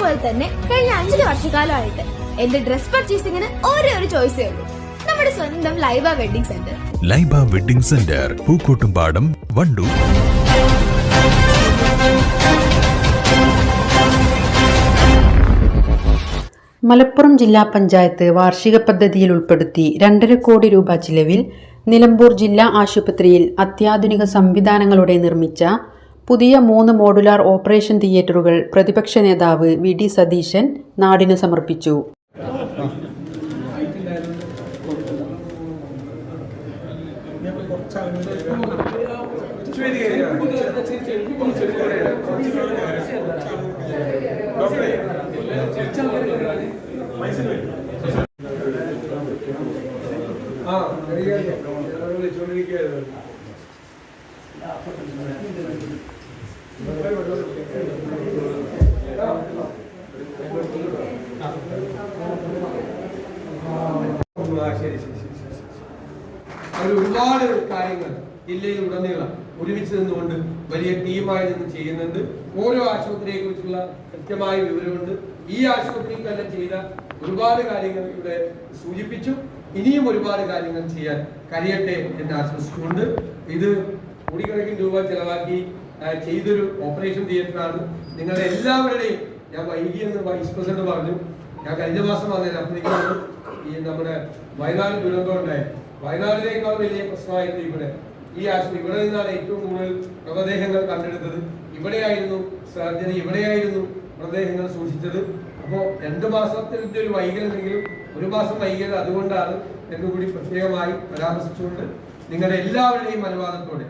പോലെ തന്നെ കഴിഞ്ഞ അഞ്ചു വർഷക്കാലമായിട്ട് എന്റെ ഡ്രസ് പർച്ചേസിംഗിന് ഒരേ ഒരു ചോയ്സേ ഉള്ളൂ. നമ്മുടെ സ്വന്തം Laiba wedding centre Laiba wedding centre Pookkottumpadam Wandoor. Malappuram ജില്ലാ പഞ്ചായത്ത് വാർഷിക പദ്ധതിയിൽ ഉൾപ്പെടുത്തി രണ്ടര കോടി രൂപ ചിലവിൽ നിലമ്പൂർ ജില്ലാ ആശുപത്രിയിൽ അത്യാധുനിക സംവിധാനങ്ങളോടെ നിർമ്മിച്ച പുതിയ മൂന്ന് മോഡുലാർ ഓപ്പറേഷൻ തിയേറ്ററുകൾ പ്രതിപക്ഷ നേതാവ് വി ഡി സതീശൻ നാടിന് സമർപ്പിച്ചു. ആ ഒരുപാട് കാര്യങ്ങൾ ജില്ലയിൽ ഉടനീളം ഒരുമിച്ച് നിന്നുകൊണ്ട് വലിയ ടീമായി നിന്ന് ചെയ്യുന്നുണ്ട്. ഓരോ ആശുപത്രിയെ കുറിച്ചുള്ള കൃത്യമായ വിവരമുണ്ട്. ഈ ആശുപത്രിയിൽ തന്നെ ചെയ്ത ഒരുപാട് കാര്യങ്ങൾ ഇവിടെ സൂചിപ്പിച്ചു. ഇനിയും ഒരുപാട് കാര്യങ്ങൾ ചെയ്യാൻ കഴിയട്ടെ എന്ന് ആശ്വസിച്ചുകൊണ്ട് ഇത് കോടിക്കണക്കിന് രൂപ ചെലവാക്കി ചെയ്തൊരു ഓപ്പറേഷൻ തിയേറ്ററാണ് നിങ്ങൾ എല്ലാവരുടെയും ഞാൻ വൈകി എന്ന് വൈസ് പ്രസിഡന്റ് പറഞ്ഞു. ഞാൻ കഴിഞ്ഞ മാസം വന്നേരം അപ്പോഴേക്കാണ് ഈ നമ്മുടെ വയനാട് ദുരന്തം ഉണ്ടായത് വയനാടിനേക്കാൾ വലിയ പ്രശ്നമായിരുന്നു ഇവിടെ. ഈ ആശുപത്രി ഇവിടെ നിന്നാണ് ഏറ്റവും കൂടുതൽ മൃതദേഹങ്ങൾ കണ്ടെടുത്തത്. ഇവിടെയായിരുന്നു സർജറി ഇവിടെയായിരുന്നു മൃതദേഹങ്ങൾ സൂക്ഷിച്ചത്. അപ്പോൾ രണ്ട് മാസത്തിന്റെ ഒരു വൈകലെങ്കിലും ഒരു മാസം വൈകിയത് അതുകൊണ്ടാണ് എന്നുകൂടി പ്രത്യേകമായി പരാമർശിച്ചുകൊണ്ട് നിങ്ങളുടെ എല്ലാവരുടെയും അനുവാദത്തോടെ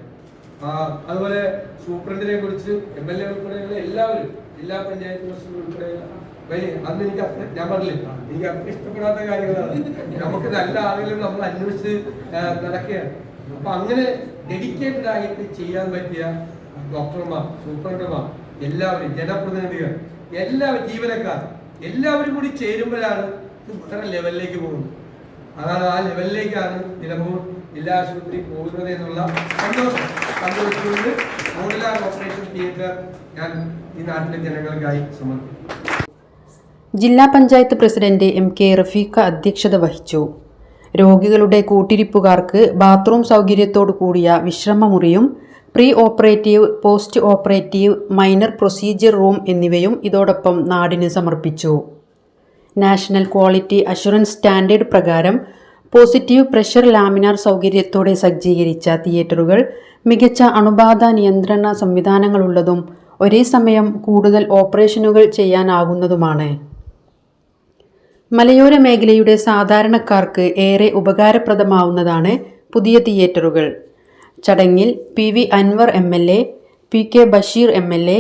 അതുപോലെ സൂപ്രണ്ടിനെ കുറിച്ച് എം എൽ എ ഉൾപ്പെടെയുള്ള എല്ലാവരും ജില്ലാ പഞ്ചായത്ത് പ്രസിഡന്റ് ഉൾപ്പെടെയുള്ള അന്ന് എനിക്ക് ഞാൻ പറഞ്ഞില്ല? എനിക്ക് അത്ര ഇഷ്ടപ്പെടാത്ത കാര്യങ്ങളാണ്. നമുക്ക് നല്ല ആളുകളും നമ്മൾ അന്വേഷിച്ച് നടക്കുകയാണ്. അപ്പൊ അങ്ങനെ ഡെഡിക്കേറ്റഡ് ആയിട്ട് ചെയ്യാൻ പറ്റിയ ഡോക്ടർമാർ സൂപ്രണ്ടർമാർ എല്ലാവരും ജനപ്രതിനിധികൾ എല്ലാ ജീവനക്കാർ എല്ലാവരും കൂടി ചേരുമ്പോഴാണ് ഇത്ര ലെവലിലേക്ക് പോകുന്നത്. അതാണ് ആ ലെവലിലേക്കാണ് നിലമ്പൂർ ജില്ലാ ആശുപത്രി പോകുന്നത് എന്നുള്ള സന്തോഷം സന്തോഷിച്ചുകൊണ്ട് മോഡുലാർ ഓപ്പറേഷൻ തിയേറ്റർ ഞാൻ ഈ നാട്ടിലെ ജനങ്ങൾക്കായി സമർപ്പിക്കും ജില്ലാ panchayat president M K Rafeeqa അധ്യക്ഷത വഹിച്ചു. രോഗികളുടെ കൂട്ടിരിപ്പുകാർക്ക് ബാത്റൂം സൗകര്യത്തോടു കൂടിയ വിശ്രമമുറിയും pre operative post operative minor procedure room എന്നിവയും ഇതോടൊപ്പം നാടിന് സമർപ്പിച്ചു. നാഷണൽ ക്വാളിറ്റി അഷുറൻസ് സ്റ്റാൻഡേർഡ് പ്രകാരം പോസിറ്റീവ് പ്രഷർ ലാമിനാർ സൗകര്യത്തോടെ സജ്ജീകരിച്ച തിയേറ്ററുകൾ മികച്ച അണുബാധ നിയന്ത്രണ സംവിധാനങ്ങളുള്ളതും ഒരേ സമയം കൂടുതൽ ഓപ്പറേഷനുകൾ ചെയ്യാനാകുന്നതുമാണ്. മലയോര മേഖലയുടെ സാധാരണക്കാർക്ക് ഏറെ ഉപകാരപ്രദമാവുന്നതാണ് പുതിയ തിയേറ്ററുകൾ. ചടങ്ങിൽ P V Anvar M L A P K Basheer M L A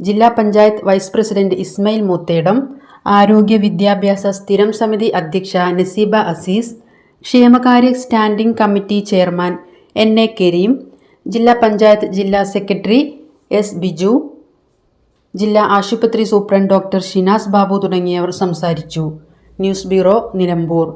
ജില്ലാ പഞ്ചായത്ത് വൈസ് പ്രസിഡന്റ് ഇസ്മയിൽ മൂത്തേടം ആരോഗ്യ വിദ്യാഭ്യാസ സ്ഥിരം സമിതി അധ്യക്ഷ നസീബ അസീസ് ക്ഷേമകാര്യ standing committee chairman N A Kareem ജില്ലാ പഞ്ചായത്ത് ജില്ലാ സെക്രട്ടറി എസ് ബിജു ജില്ലാ ആശുപത്രി സൂപ്രണ്ട് ഡോക്ടർ ഷിനാസ് ബാബു തുടങ്ങിയവർ സംസാരിച്ചു. News bureau Nilambur.